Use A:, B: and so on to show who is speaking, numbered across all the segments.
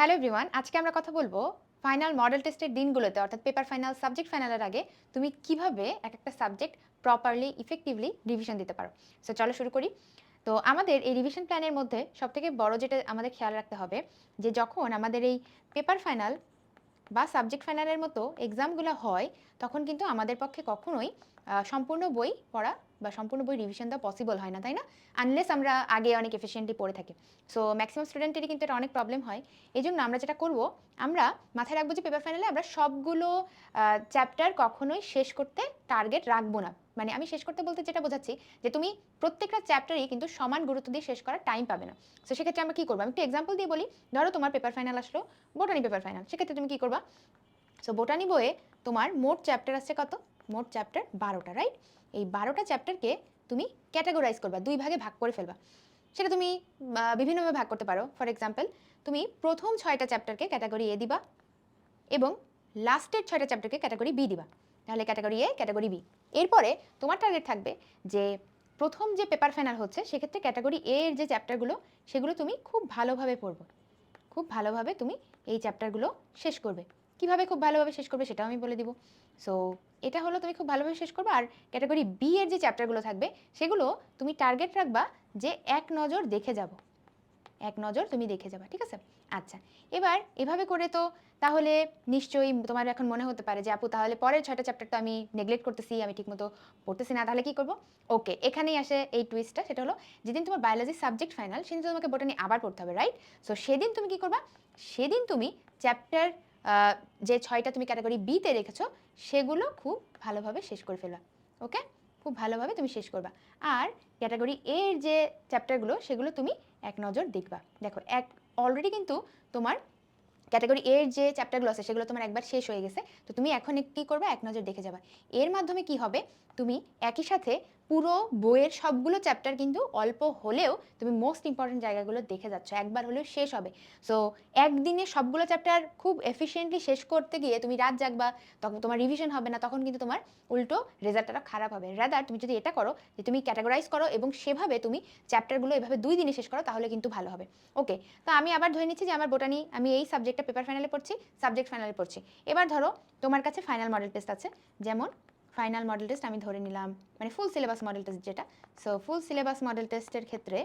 A: Hello everyone আজকে আমরা কথা বলব ফাইনাল মডেল টেস্টের দিনগুলোতে, অর্থাৎ পেপার ফাইনাল সাবজেক্ট ফাইনালের আগে তুমি কীভাবে এক একটা সাবজেক্ট প্রপারলি ইফেক্টিভলি রিভিশন দিতে পারো। সো চলো শুরু করি। তো আমাদের এই রিভিশন প্ল্যানের মধ্যে সবথেকে বড় যেটা আমাদের খেয়াল রাখতে হবে, যে যখন আমাদের এই পেপার ফাইনাল বা সাবজেক্ট ফাইনালের মতো এক্সামগুলো হয়, তখন কিন্তু আমাদের পক্ষে কখনোই সম্পূর্ণ বই পড়া বা সম্পূর্ণ বই রিভিশন দেওয়া পসিবল হয় না, তাই না? আনলেস আমরা আগে অনেক এফিসিয়েন্টলি পড়ে থাকি। সো ম্যাক্সিমাম স্টুডেন্টেরই কিন্তু এটা অনেক প্রবলেম হয়। এই জন্য আমরা যেটা করব, আমরা মাথায় রাখব যে পেপার ফাইনালে আমরা সবগুলো চ্যাপ্টার কখনোই শেষ করতে টার্গেট রাখব না। মানে আমি শেষ করতে বলতে যেটা বোঝাচ্ছি, যে তুমি প্রত্যেকটা চ্যাপ্টারই কিন্তু সমান গুরুত্ব দিয়ে শেষ করার টাইম পাবে না। সো সেক্ষেত্রে আমরা কী করব? আমি একটু এক্সাম্পল দিয়ে বলি। ধরো তোমার পেপার ফাইনাল আসলো, বোটানি পেপার ফাইনাল সেক্ষেত্রে তুমি কী করবা? সো বোটানি বইয়ে তোমার মোট চ্যাপ্টার আছে কত? মোট চ্যাপ্টার বারোটা রাইট এই বারোটা চ্যাপ্টারকে তুমি ক্যাটাগরাইজ করবা, দুই ভাগে ভাগ করে ফেলবা। সেটা তুমি বিভিন্নভাবে ভাগ করতে পারো। ফর এক্সাম্পল তুমি প্রথম ছয়টা চ্যাপ্টারকে ক্যাটাগরি এ দিবা এবং লাস্টের ছয়টা চ্যাপ্টারকে ক্যাটাগরি বি দিবা। তাহলে ক্যাটাগরি এ ক্যাটাগরি বি এরপরে তোমার টার্গেট থাকবে যে প্রথম যে পেপার ফাইনাল হচ্ছে, সেক্ষেত্রে ক্যাটাগরি এ এর যে চ্যাপ্টারগুলো সেগুলো তুমি খুব ভালোভাবে পড়বে। খুব ভালোভাবে তুমি এই চ্যাপ্টারগুলো শেষ করবে। কীভাবে খুব ভালোভাবে শেষ করবে সেটাও আমি বলে দিব। সো এটা হলো তুমি খুব ভালোভাবে শেষ করবে আর ক্যাটাগরি বি এর যে চ্যাপ্টারগুলো থাকবে, সেগুলো তুমি টার্গেট রাখবা যে এক নজর দেখে যাব। এক নজর তুমি দেখে যাবা, ঠিক আছে? আচ্ছা এবার এভাবে করে তো তাহলে নিশ্চয়ই তোমার এখন মনে হতে পারে যে, আপু, তাহলে পরের ছয়টা চ্যাপ্টার তো আমি নেগলেক্ট করতেছি, আমি ঠিকমতো পড়তেছি না, তাহলে কি করব? ওকে এখানেই আসে এই টুইস্টটা সেটা হলো যেদিন তোমার বায়োলজি সাবজেক্ট ফাইনাল সেদিন তোমাকে বোটানি আবার পড়তে হবে রাইট সো সেদিন তুমি কি করবা? সেদিন তুমি চ্যাপ্টার যে ছয়টা তুমি ক্যাটাগরি বিতে রেখেছো, সেগুলো খুব ভালোভাবে শেষ করে ফেলবা ওকে খুব ভালোভাবে তুমি শেষ করবা। আর ক্যাটাগরি এর যে চ্যাপ্টারগুলো সেগুলো তুমি এক নজর দেখবা। দেখো, এক অলরেডি কিন্তু তোমার ক্যাটাগরি এর যে চ্যাপ্টারগুলো আছে, সেগুলো তোমার একবার শেষ হয়ে গেছে, তো তুমি এখন কী করবে? এক নজর দেখে যাবা। এর মাধ্যমে কি হবে? তুমি একই সাথে পুরো বইয়ের সবগুলো চ্যাপ্টার কিন্তু অল্প হলেও তুমি মোস্ট ইম্পর্টেন্ট জায়গাগুলো দেখে যাচ্ছ। একবার হলেও শেষ হবে। সো একদিনে সবগুলো চ্যাপ্টার খুব এফিসিয়েন্টলি শেষ করতে গিয়ে তুমি রাত জাগবা, তখন তোমার রিভিশন হবে না, তখন কিন্তু তোমার উল্টো রেজাল্টটা খারাপ হবে। রাদার তুমি যদি এটা করো যে তুমি ক্যাটাগরাইজ করো এবং সেভাবে তুমি চ্যাপ্টারগুলো এভাবে দুই দিনে শেষ করো, তাহলে কিন্তু ভালো হবে। ওকে তো আমি আবার ধরে নিচ্ছি যে আমার বোটানি আমি এই সাবজেক্টটা পেপার ফাইনালে পড়ছি সাবজেক্ট ফাইনালে পড়ছি। এবার ধরো তোমার কাছে ফাইনাল মডেল টেস্ট আছে, যেমন ফাইনাল মডেল টেস্ট আমি ধরে নিলাম মানে ফুল সিলেবাস মডেল টেস্ট যেটা। সো ফুল সিলেবাস মডেল টেস্টের ক্ষেত্রে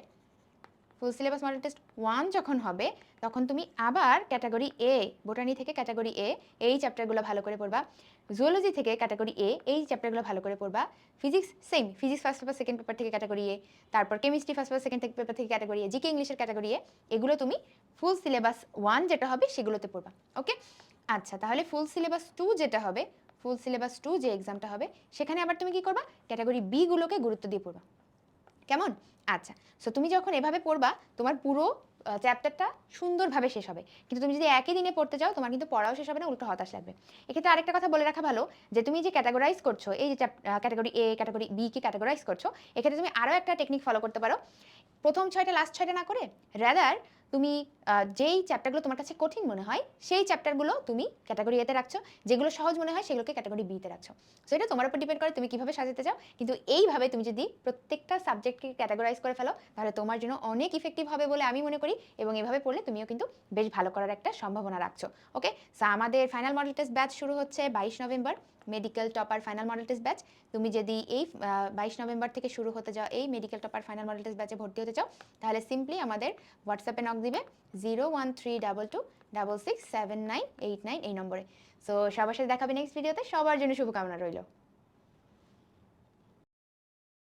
A: full syllabus model test one যখন হবে, তখন তুমি আবার ক্যাটাগরি এ বোটানি থেকে ক্যাটাগরি এ এই চ্যাপ্টারগুলো ভালো করে পড়বা। জুওলজি থেকে ক্যাটাগরি এ এই চ্যাপ্টারগুলো ভালো করে পড়বা। Physics same physics first paper second paper থেকে ক্যাটাগরি এ তারপর chemistry first paper second paper থেকে ক্যাটাগরি এ জিকে ইংলিশের ক্যাটাগরি এ এগুলো তুমি ফুল সিলেবাস ওয়ান যেটা হবে, সেগুলোতে পড়বা ওকে আচ্ছা তাহলে ফুল সিলেবাস টু যেটা হবে ফুল সিলেবাস টু যে এক্সামটা হবে, সেখানে আবার তুমি কি করবা? ক্যাটাগরি বি গুলোকে গুরুত্ব দিয়ে পড়বা। কেমন? আচ্ছা সো তুমি যখন এভাবে পড়বা, তোমার পুরো চ্যাপ্টারটা সুন্দরভাবে শেষ হবে। কিন্তু তুমি যদি একই দিনে পড়তে চাও, তোমার কিন্তু পড়াও শেষ হবে না, উল্টো হতাশ লাগবে। এক্ষেত্রে আরেকটা কথা বলে রাখা ভালো, যে তুমি যে ক্যাটাগরাইজ করছ, এই যে ক্যাটাগরি এ ক্যাটাগরি বি কে ক্যাটাগরাইজ করছ, এক্ষেত্রে তুমি আরও একটা টেকনিক ফলো করতে পারো। প্রথম ছয়টা লাস্ট ছয়টা না করে র্যাদার তুমি যেই চ্যাপ্টারগুলো তোমার কাছে কঠিন মনে হয়, সেই চ্যাপ্টারগুলো তুমি ক্যাটাগরি এতে রাখছো। যেগুলো সহজ মনে হয়, সেগুলোকে ক্যাটাগরি বিতে রাখছো। সো এটা তোমার উপর ডিপেন্ড করে তুমি কীভাবে সাজাতে চাও। কিন্তু এইভাবে তুমি যদি প্রত্যেকটা সাবজেক্টকে ক্যাটাগরাইজ করে ফেলো, তাহলে তোমার জন্য অনেক ইফেক্টিভ হবে বলে আমি মনে করি এবং এভাবে পড়লে তুমিও কিন্তু বেশ ভালো করার একটা সম্ভাবনা রাখছো। ওকে সো আমাদের ফাইনাল মডেল টেস্ট ব্যাচ শুরু হচ্ছে বাইশ November. Medical topper final model test batch তুমি যদি এই বাইশ নভেম্বর থেকে শুরু হতে যাও, এই medical topper final model test ব্যাচে ভর্তি হতে চাও, তাহলে সিম্পলি আমাদের হোয়াটসঅ্যাপে নক দিবে zero one three double two double six seven nine eight nine এই নম্বরে। সো সবার সাথে দেখাবে নেক্সট ভিডিওতে সবার জন্য শুভকামনা রইল।